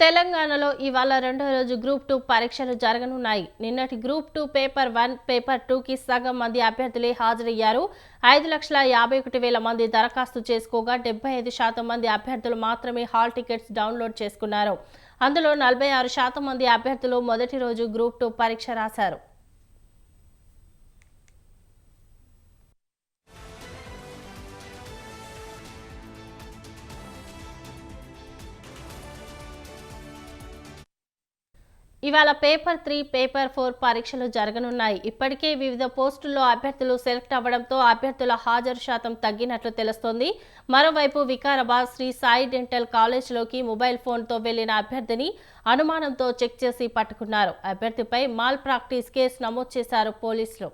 తెలంగాణలో ఇవాళ రెండో రోజు గ్రూప్ టూ పరీక్షలు జరగనున్నాయి. నిన్నటి group two paper one paper టూకి సగం మంది అభ్యర్థులే హాజరయ్యారు. ఐదు లక్షల యాభై ఒకటి వేల మంది దరఖాస్తు చేసుకోగా డెబ్బై ఐదు శాతం మంది అభ్యర్థులు మాత్రమే హాల్ టికెట్స్ డౌన్లోడ్ చేసుకున్నారు. అందులో నలభై ఆరు శాతం మంది అభ్యర్థులు మొదటి రోజు గ్రూప్ టూ పరీక్ష రాశారు. ఇవాళ పేపర్ త్రీ పేపర్ ఫోర్ పరీక్షలు జరగనున్నాయి. ఇప్పటికే వివిధ పోస్టుల్లో అభ్యర్థులు సెలెక్ట్ అవ్వడంతో అభ్యర్థుల హాజరు శాతం తగ్గినట్లు తెలుస్తోంది. మరోవైపు వికారాబాద్ శ్రీ సాయి డెంటల్ కాలేజ్లోకి మొబైల్ ఫోన్తో వెళ్ళిన అభ్యర్థిని అనుమానంతో చెక్ చేసి పట్టుకున్నారు. అభ్యర్థిపై మాల్ ప్రాక్టీస్ కేసు నమోదు చేశారు పోలీసులు.